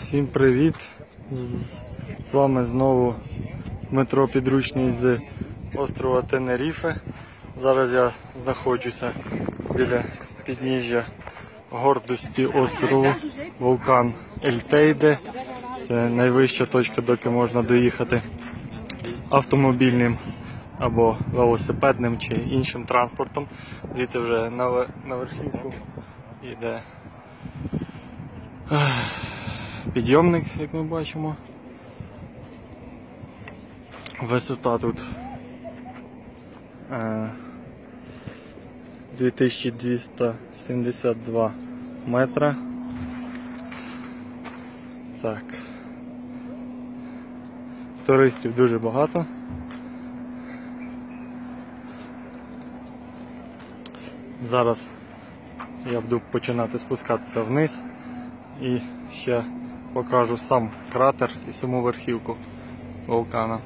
Всім привіт! З, вами знову Дмитро Підручний з острова Тенеріфе. Зараз я знаходжуся біля підніжжя гордості острову вулкан Ельтейде. Це найвища точка, доки можна доїхати автомобільним або велосипедним чи іншим транспортом. Звідси вже на верхівку йде підйомник, як ми бачимо. Висота тут е, 2272 метра. Так. Туристів дуже багато. Зараз я буду починати спускатися вниз і ще покажу сам кратер і саму верхівку вулкана.